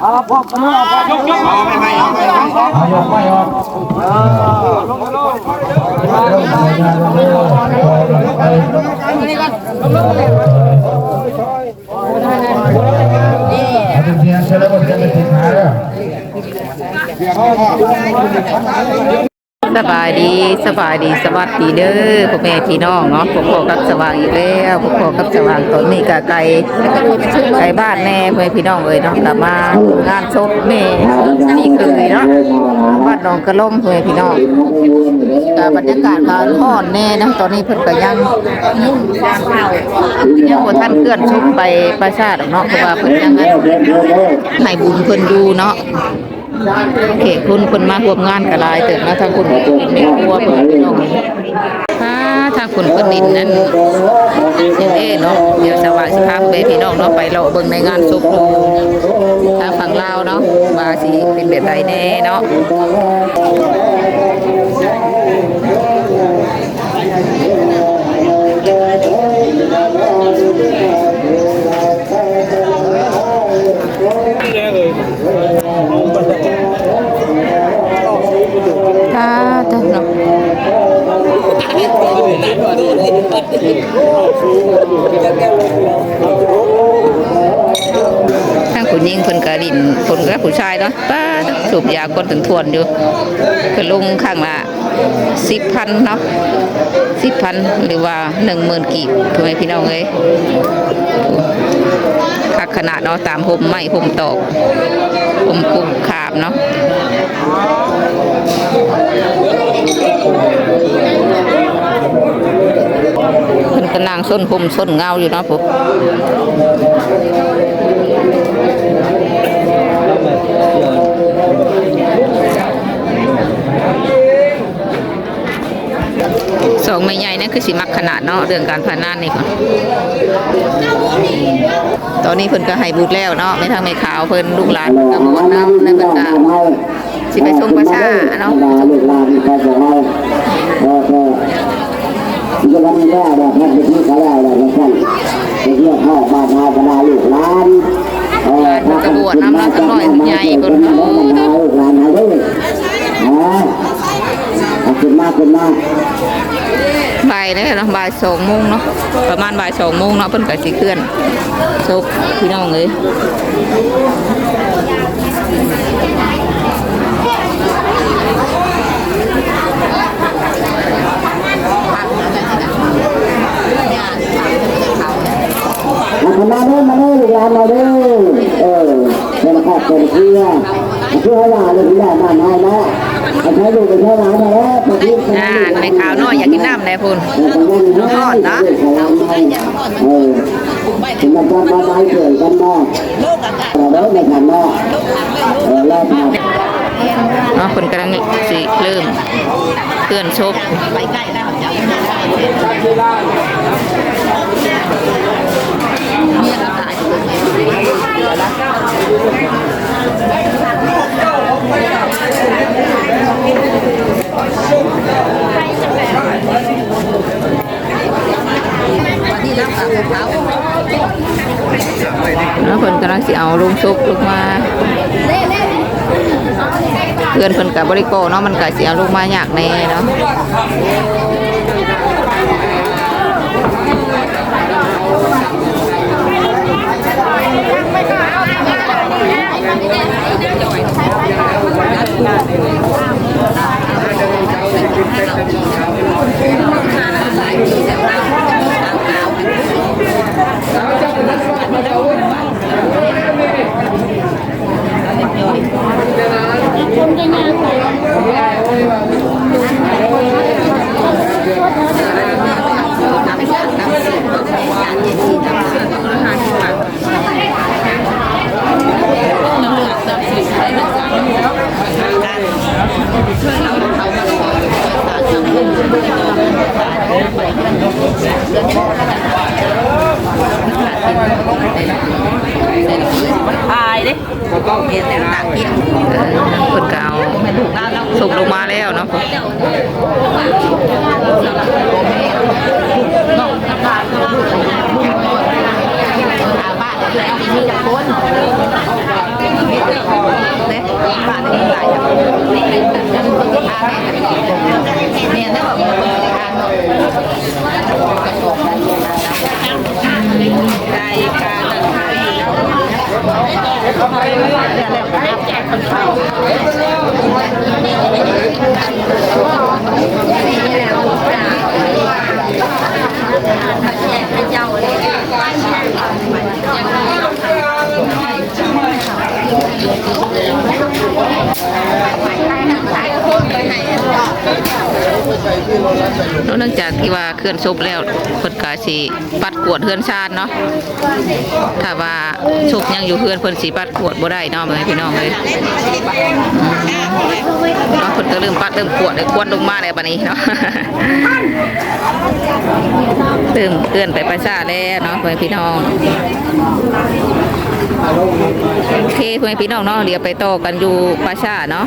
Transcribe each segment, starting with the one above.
เอาพวกมันออกยกยกเอาไม่ไม่เอาไม่ไม่เอายกไม่ออกเสียงเสร็จแล้วก็จะไปติดหาแล้ว สบายดีสบายดีสวัสดีเด้อพ่อแม่พี่น้องเนาะผมพอกับสว่างอีกแล้วผมพอกับสว่างตอนนี้ก็ไกลไกลบ้านแม่พ่อแม่พี่น้องเลยเนาะกลับมางานศพแม่นี่เคยเนาะบ้านหนองกระล่มพ่อแม่พี่น้องก็บรรยากาศก็ร้อนแน่นะตอนนี้เพิ่นก็ยังยังบ่ทันเคลื่อนศพไปประชาติเนาะเพราะว่าเพิ่นยังให้บุญเพิ่นอยู่เนาะ เขตคุณคนมาร่วมงานกับลายเติบมาทางคุณเป็นแม่ครัวเพิ่นพี่น้องถ้าทางคุณคนดินนั้นยังเอ้เนาะเดี๋ยวสว่างสิพาไปพี่น้องเนาะไปเราเบิ่งในงานศพดูทางฝั่งลาวเนาะว่าสิเป็นแบบใดแน่เนาะถ้าถ้าเนาะทางผู้หญิงเพิ่นก็ ดินเพิ่นก็ผู้ชายเนาะป้าสูบยาคนถึงทวนอยู่เพิ่นลงข้างละ10,000เนาะ10,000หรือว่า10,000กีบพ่อแม่พี่น้องเอ้ยคักขนาดเนาะตามห่มไม้ห่มตอกห่มคุกขามเนาะเพิ่นก็นั่งส้นคมส้นเงาอยู่เนาะปุ๊ สองไม่ใหญ่นั่นคือสิมักขนาดเนาะเรื่องการพนันนี่ก่อนตอนนี้เพิ่นก็ให้บุตรแล้วเนาะไม่ทางไม่ขาวเพิ่นลูกหลานเพิ่นก็บวชนำแล้วเพิ่นก็สิไปชมประชาเนาะลูกหลานก็บอกว่ได้แบบนั้นเป็นที่เขาได้แบบนั้นไปเที่ยวเข้าบ้านนาบรรดาลูกหลานเออถ้าลูกหลานหาด้วยนะเอาขึ้นมาขึ้นมา บ่ายแล้วเนาะบ่ายสองโมงเนาะประมาณบ่ายสองโมงเนาะเพิ่นก็สิเคลื่อนศพพี่น้องเอ้ยเอาขึ้นมาเด้อมาเด้อลูกหลานมาเด้อเออ เป็นข้าวเป็นเพื่อเพื่อให้ลาเลยที่ได้บ้านให้นะใช้ลูเป็นใช้หลานมาแล้วไปที่อ่าในข่าวน้อยอยากกินน้ำแน่พุ่นทอดนะเออถึงมันจะมาไม้เกิดกันเนาะเราได้ในกันเนาะเออแล้เนาะเพิ่นกำลังสิเริ่มเคลื่อนศพเนาะเพิ่นกำลังสิเอาลงศพลงมาเพื่อนเพิ่นกับบริโกเนาะมันก็เสียลูกมายากแน่เนาะ ตายเด้เห็นแต่ต่างกินเพิ่นก็เอาสุกลงมา แล้วเนาะอาบ้านมีแต่คนเนี่ยบ้านนี้หลายอย่างเนี่ยได้บอกว่าทางไก่กาตะไคร้เนี่ยแหละแจ กคนเข้า เนื่องจากที่ว่าเคลื่อนศพแล้วเพิ่นก็สิปัดกวดเฮือนชาติเนาะถ้าว่าศพยังอยู่เฮือนเพิ่นสิปัดกวดบ่ได้เนาะแม่พี่น้องเอ้ยเนาะเพิ่นก็เริ่มปัดเริ่มกวดเลยกวดลงมาแล้วบัดนี้เนาะเริ่มเคลื่อนไปประชาแล้วเนาะแม่พี่น้องโอเคเพื่อนพี่น้องเนาะเดี๋ยวไปต่อกันอยู่ประชาเนาะ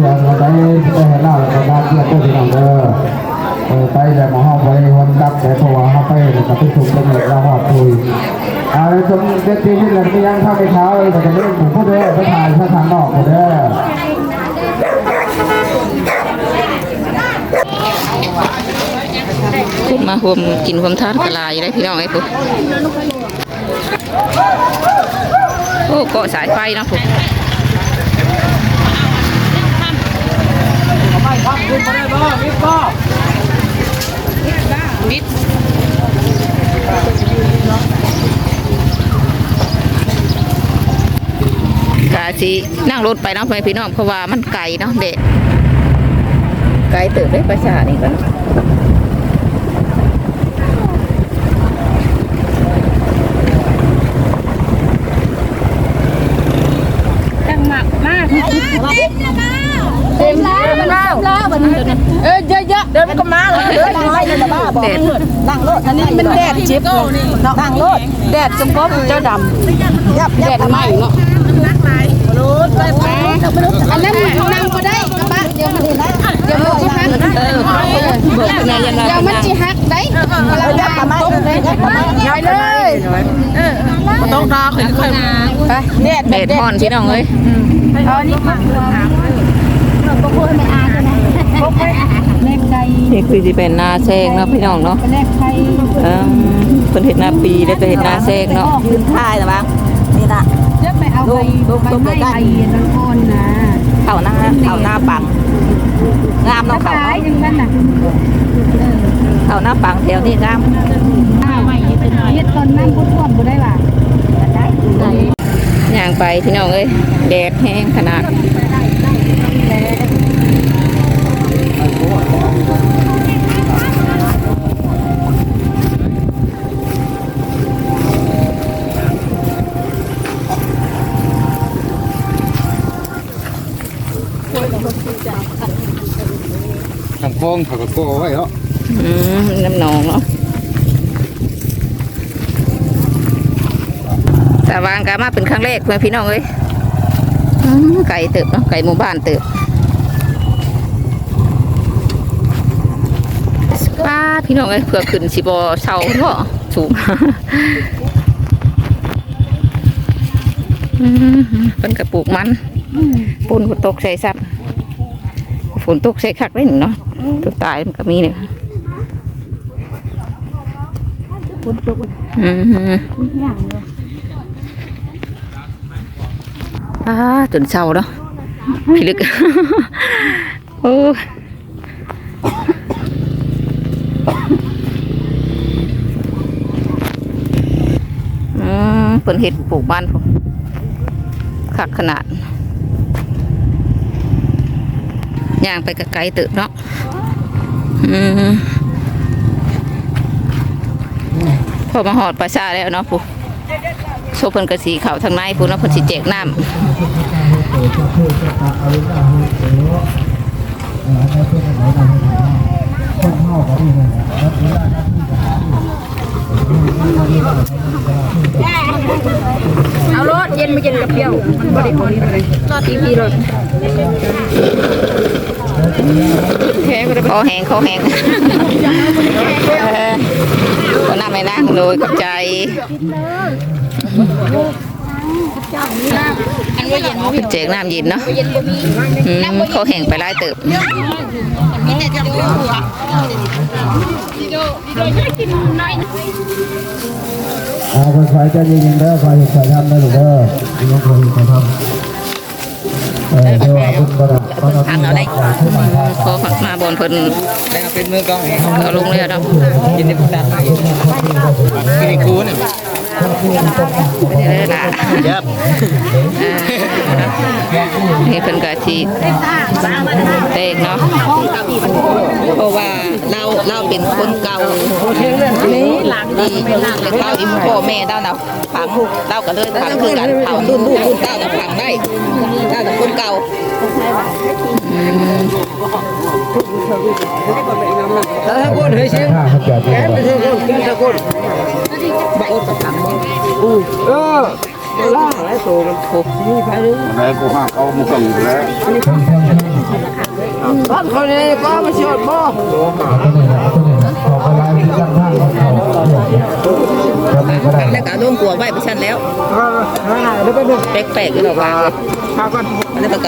เราได้ได้เห็นเราแล้วก็ได้เพื่อนตัวที่น้องเด้อเออไปแต่หมอห้องไปวันดับแต่เพราะว่าเขาไปแล้วก็ไปถูกกำเนิดเราหอดคุยเอาแล้วจนเด็กที่นี่เราไม่ยังเข้าไปเช้าเลยแต่จะไม่ผมพูดเด้อไปถ่ายถ้าทางนอกก็เด้อมาห่มกินห่มทานกะลายได้พี่น้องไอ้ปุ๊โอ้เกาะสายไฟนะปุ๊ มิดกาสินั่งรถไปเนาะไปพี่น้องเพราะว่ามันไกลเนาะเด็กไกลเติบได้ประชาทนี่กันเต็มแล้วมันแล้วแล้วมันเออเยอะๆเดินก็มาเลยเดินไล่เลยบ้าบอกเด็ดนั่งรถอันนี้มันแดดเจ็บนั่งรถแดดจมก็เจ้าดำยับแดดไหม้เนาะอันนั้นนั่งก็ได้กระบะเดี๋ยวมันเห็นนะเดี๋ยวมันจะหักเออเบิกนายยันเดี๋ยวมันจะหักได้เราจะกระบะย้ายเลยต้องรอค่อยๆไปแดดเด็ดห่อนพี่น้องเอ้ยเอาอันนี้มาก็พูดไม่อาย นี่คือสิเป็นนาแซงเนาะพี่น้องเนาะแลกใจเออเพิ่นเฮ็ดนาปีแล้วก็เฮ็ดนาแซงเนาะยืนท่ายนะบ้างนี่นะจะไปเอาใบใบไม้ใบนั้นอ่อนนะเข้าหน้าเข้าหน้าปังงามเนาะขเขาายอย่างนั้นน่ะเข้าหน้าปังแถวนี้งามอ้าวเฮ็ดตอนนั้นพุทธวมบ่ได้ว่าได้ย่างไปพี่น้องเอ้ยแดดแห้งขนาด ทางโค้งเขาก็โก้ไว้เนาะอืมน้ำหนองเนาะแต่วางกามาเป็นครั้งแรกเพื่อนพี่น้องเอ้ยอืมไก่เติบเนาะไก่หมู่บ้านเติบป้า พี่น้องเอ้ยเพื่อขึ้นสิบอเช่าเนาะสูงเป็นกระปุกมันปูนฝนตกใส่ซับฝนตกใส่คักได้หนึ่งเนาะตัวตายมันก็มีเนี่ยอืมอ่าจนเศร้าเนาะพี่ลึกโอ้มเพิ่นเห็ดปลูกบ้านผมคักขนาดย่างไปไกลเติบเนาะอืมอมาหอดประชาแล้วเนาะผู้โซเพิ่นกระสีเขาทางในผู้เนาะเพิ่นสิแจกน้ำ เอารถเย็นมาเย็นกับเปรี้ยว มันบ่ได้พอดีเลยรอดทีพีรถคอแห้งคอแห้งเออก็น่าไม่นั่งโดยกับใจอันว่า เย็นบ่มีเจกน้ำเย็นเนาะเย็นบ่มีอืมเขาแห้งไปไล่เติบมีแต่จะหัวดีโดดีโดอยากกินน้อยเอาคนไฟจะยิงเด้อไฟไฟทำได้หรือเด้อยิงคนไฟทำเออเดี๋ยวคุณประดับประดับทางเราได้พอฝักมาบนเพิ่นเป็นมือกล้องเองเอาลงเลยเนาะกินในพุทธะกินในคูนไม่ได้เลยล่ะยับอ่านี่เพิ่นก็สิเตกเนาะเพราะว่าเราเราเป็นคนเก่านี่หลังดีเก่าอีพ่อแม่เด้าน่ะฝังเต้าก็เลยฝังคือกันเผาตุ้นลูกตุ้นเต้าน่ะฝังได้เต้าน่ะคนเก่าอืมแล้วถ้าพูดเฮ้ยเชียงห้าครับแปดตัวไม่ใช่คนกิน ตะกุนเออล่าอะไรโตมันถูกนี่ไปเลยแล้วกูห้าเขามุกังแล้วตอนเขาเนี่ยก็มาชดบ่ตัวนี้นะตัวนี้ขอไล่ที่ด้านข้างของเขาตัวนี้ก็ได้แล้วก็ร่วมกลัวไว้ไปชั้นแล้วแล้วก็แปลกๆอยู่ดอกว่าข้าวกันแล้วก็ก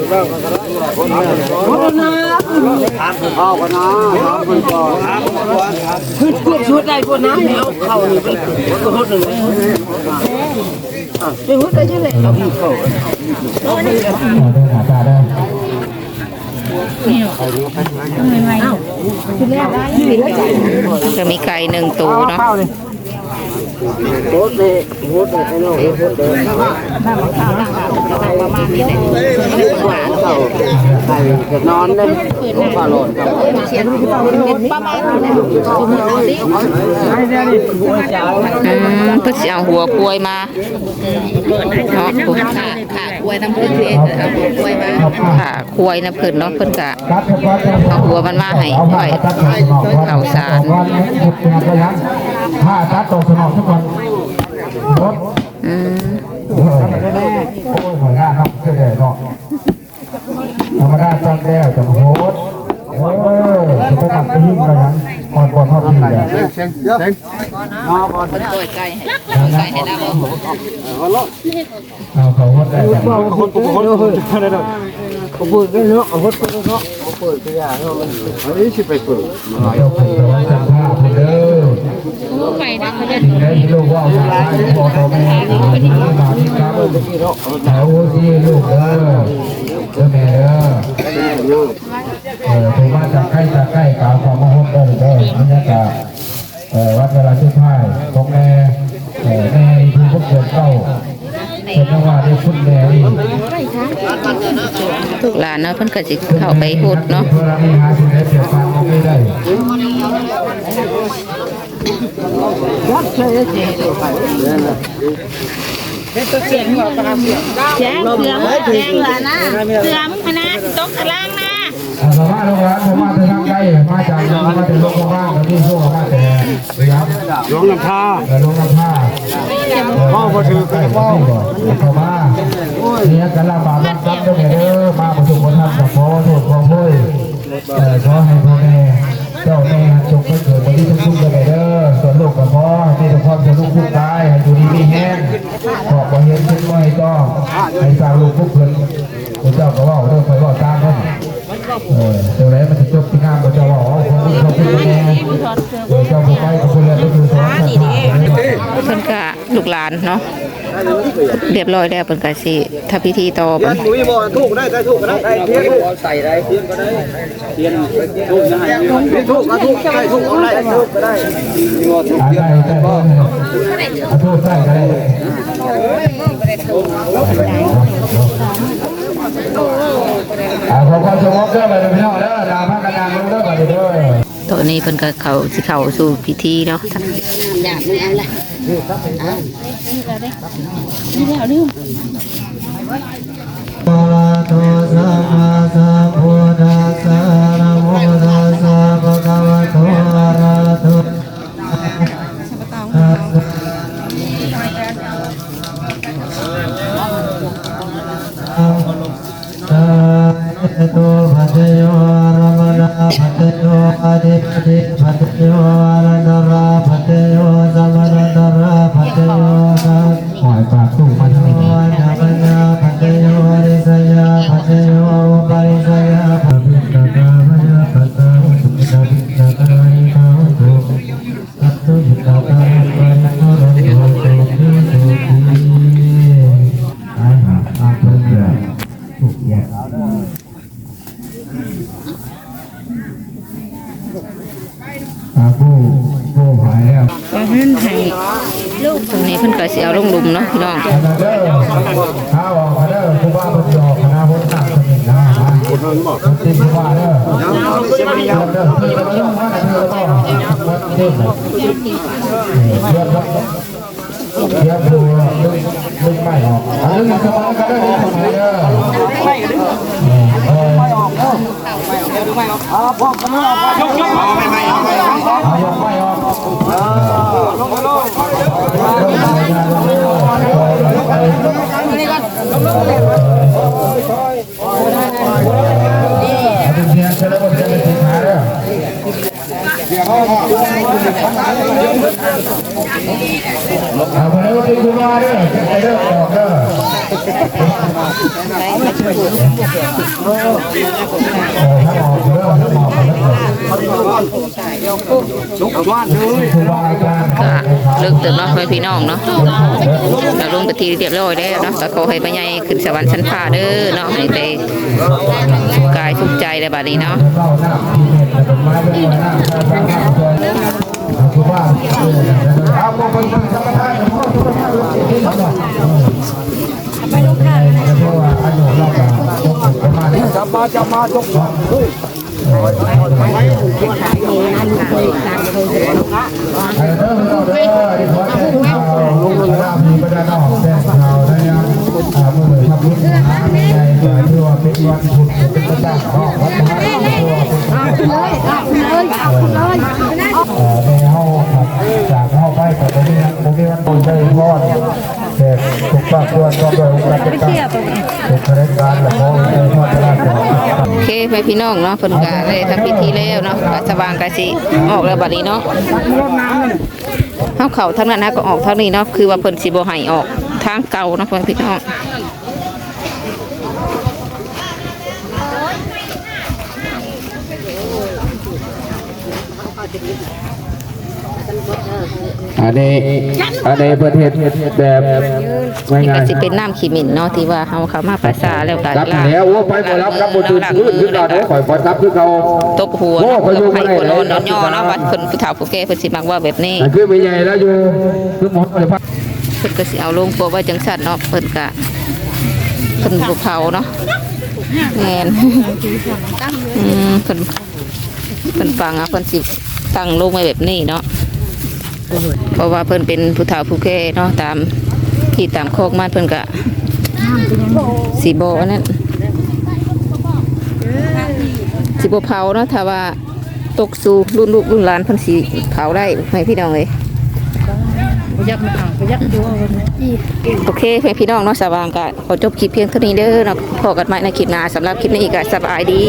ระโดดข้าวกันนะน้ำมันก็ขึ้นขึ้นชุดได้พวกน้ำเอาเข่าหนึ่งก็หดหนึ่งจะหดได้ยังไงเอาพี่เข้าขอเดินหาตาได้จะมีไก่หนึ่งตัวเนาะ โคตรเลยโคตรเลยไอ้น้องโคตรเลยหวานเข่าไข่จะนอนเลยปลาหลอดครับประมาณนี้สมมุติเอาสิอืมเพิ่นสิเอาหัวกล้วยมาเนาะขาขาควยน้ำเพิ่นเองเอาหัวกล้วยมาขาควยน้ำเพิ่นเนาะเพิ่นก็ตัดเฉพาะเอาหัวมันมาให้เอาไว้ตัดข่าวสาร ผ้านไปยังถ้าตัดตกสนองทุกคนรถเอืมโอ้ยหัวหน้าครับเพื่อเนาะธรรมดาตั้งแล้วจะโหดเออจะไปตัดไปยิ่งไปยังก่อนก่อนทอดทิ้งเลยเสียงเสียงมาก่อนเพิ่นปล่อยไก่ให้ปล่อยไก่ให้เราเอาเอาเขาหดได้ยังคนกูคนคนอะไรเนาะกูเปิดได้เนาะเอาเปิดเนาะกูเปิดตัวอย่างเนาะมันอันนี้สิไปเปิดาพเด้อไปนะเขาจะสิ่งใดที่ลูกว่าเอามาให้พ่อต่อแม่มาที่มาที่ครับเอาที่ลูกเด้อเด้อแม่เด้อเออถือว่าจะใกล้จะใกล้กล่าวความมโหเด้อเด้อบรรยากาศเออวัดเวลาชุดท้ายของแม่เออแม่ที่พวกเกิดเข้าเป็นนว่าได้คุณแม่นี่ลูกหลานเนาะเพิ่นก็สิเข้าไปพูดเนาะ เวลามีหาสิ่งใดเปรียบฟังก็ไม่ได้แจ้งเสือแจ้งเสือนะเสือมึงคณะตกกระล่างนะสามารถลูกหลานผมมาถึงทางใกล้มาจากมาถึงโลกว่างแล้วที่โซ่มาแต่ยับหลวงน้ำท่าแต่ลงน้ำผ้าพ่อมาถือกันพ่อเข้ามาเนี่ยกันลำบากลำซับด้วยเด้อมาประสบผลทำกับพ่อโทษพ่อเฮ้ยเออขอให้พ่อแม่ เจ้าแม่จงไปเกิดบริสุทธิ์ด้วยเด้อส่วนลูกกับพ่อที่ทุกคนจะลูกผู้ตายให้อยู่ดีมีแห้งขอบพระเห็นเป็นไม่ต้องให้สร้างลูกผู้เพิ่นพระเจ้าก็ว่าเรื่องคอยว่าตามนั่นเออเดี๋ยวไหนมันจะจบที่งานพระเจ้าว่าอ๋อคนนี้เขาเป็นแม่เดี๋ยวเจ้าผู้ไปกับคนละไปอยู่สวรรค์สัตว์เพิ่นก็ลูกหลานเนาะ เรียบร้อยแล้วเพิ่นก็สิถ้าพิธีต่อเพิ่นมุ้ยบ่ถูกได้ได้ถูกก็ได้เทียนใส่ได้เทียนก็ได้เทียนถูกได้ถูกก็ถูกได้ถูกก็ได้ถูกก็ได้อาได้ได้ได้อาทูใส่ก็ได้อ่าขอความสงบเด้อไปเด้อพี่น้องเด้อลาพักกันยามลงเด้อไปเด้อ ตอนนี้เพิ่นก็เขาสิเข้าสู่พิธีเนาะโตสัมมาสัมพุทธัส หอยปากตุ้งมันโยนะมัญ มันติดผู้ว่าเด้อเด้อเด้อที่เราต้องว่าเด้อต้องเด้อเดี๋ยวเดี๋ยวดูลึกลึกไม่ออกอันนี้มันสบายกันเด้อสบายเด้อไม่ออกเด้อเอาพ่อกันเนาะยกยกเอาไม่ไม่เอาไม่เอยกไม่ออกเป็นเพียงแค่แล้วก็จะเป็น สินค้าแล้ว เอาไปแล้วที่คุณมาเด้อจะไปเด้อออกเด้อโอ้ถ้าออกเด้อกเด้อลุกว่านเลยคุณมาอาจารย์ก็เลิกเติมเนาะให้พี่น้องเนาะก็ลงไปทีเรียบร้อยแล้วเนาะก็ขอให้พ่อใหญ่ขึ้นสวรรค์ชั้นฟ้าเด้อเนาะให้ได้สุขกายสุขใจในบัดนี้เนาะเข้าหน้าที่เห็นแต่ต้นไม้เป็นหน้าหน้าหน้าหน้าตัวคุณว่าเอาไปเป็นธรรมานพ่อธรรมทานที่ทำหน่อยไปลูกค้าเพราะว่าอายุก็ประมาณนี้จับมาจับมาจกไอ้เด้อเราเด้อที่ขอแจ้งข่าวลุงรามมีประดานออกแจ้งข่าวได้ยังอ่าเตรงนี้มันปุ่นได้พอดแต่ถูกปากวรก็โดยการจัดการถูกบริการและก็ในทอดตลาดโอเคไปพี่น้องเนาะเพิ่นก็ได้ทำพิธีแล้วเนาะกสว่างก็สิออกแล้วบัดนี้เนาะเฮาเข้าทางนั้นนะก็ออกทางนี้เนาะคือว่าเพิ่นสิบ่ให้ออกทางเก่าเนาะพ่อพี่น้อง อันนี้อันนี้ประเทศแบบง่ายนี่ก็ง่ายสิเป็นน้ำขี้หมิ่นเนาะที่ว่าเฮาเข้ามาภาษาแล้วก็รับล้างแล้วโอ้ไปบ่รับรับบนตื่นพื้นขึ้นเราเด้อข่อยบ่รับคือเขาตบหัวโอ้เนาะข่อยเพื่อยู่อบ่ให้ได้คนแล้โอวนนย่อเนาะบัดเพิ่นผู้เฒ่าผู้แก่เพิ่นสิมักว่าแบบนี้แต่คือไม่ใหญ่แล้วอยู่คือหมดเลยพักเพิ่นก็สิเอาลงโปะไว้จังซั่นเนาะเพิ่นก็เพิ่นบ่เผาเนาะแม่นอืมเพิ่นเพิ่นฟังอะเพิ่นสิตั้งลงไว้แบบนี้เนาะ เพราะว่าเพิ่นเป็นผู้เฒ่าผู้แก่เนาะตามที่ตามโคกมันเพิ่นก็สิบ่อันนั้นสิบ่เผาเนาะถ้าว่าตกสู่รุ่นลูกรุ่นหลานเพิ่นสิเผาได้ให้พี่น้องเอ้ยโอเคเพื่อนพี่น้องเนาะสว่างก็ขอจบคลิปเพียงเท่านี้เด้อเนาะพอกันใหม่ในคลิปหน้าสำหรับคลิปนี้ก็สบายดี